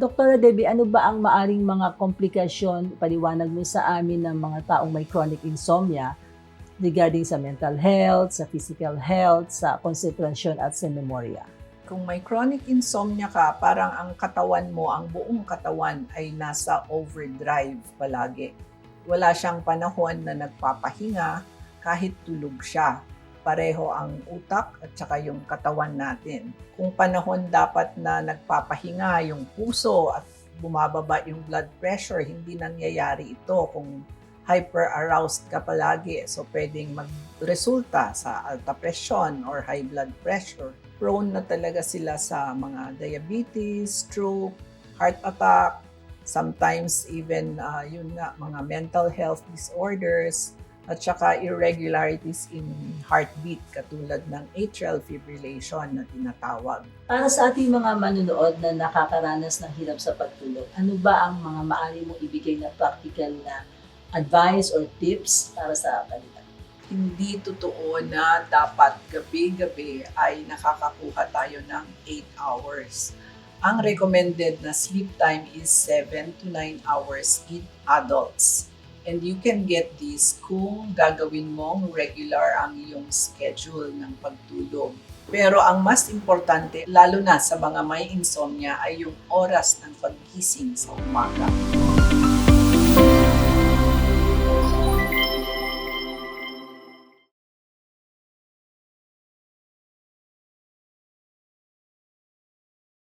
Dr. Debbie, ano ba ang maaring mga komplikasyon, paliwanag mo sa amin ng mga taong may chronic insomnia regarding sa mental health, sa physical health, sa konsentrasyon at sa memorya? Kung may chronic insomnia ka, parang ang katawan mo, ang buong katawan ay nasa overdrive palagi. Wala siyang panahon na nagpapahinga kahit tulog siya. Pareho ang utak at saka yung katawan natin. Kung panahon dapat na nagpapahinga yung puso at bumababa yung blood pressure, hindi nangyayari ito kung hyper-aroused ka palagi. So, pwedeng magresulta sa alta presyon or high blood pressure. Prone na talaga sila sa mga diabetes, stroke, heart attack, sometimes even uh, yun nga, mga mental health disorders, at saka irregularities in heartbeat katulad ng atrial fibrillation na tinatawag. Para sa ating mga manunood na nakakaranas ng hirap sa pagtulog, ano ba ang mga maaari mong ibigay na practical na advice or tips para sa kanila? Hindi totoo na dapat gabi-gabi ay nakakakuha tayo ng 8 hours. Ang recommended na sleep time is 7 to 9 hours in adults. And you can get this kung gagawin mong regular ang iyong schedule ng pagtulog. Pero ang mas importante, lalo na sa mga may insomnia, ay yung oras ng paggising sa umaga.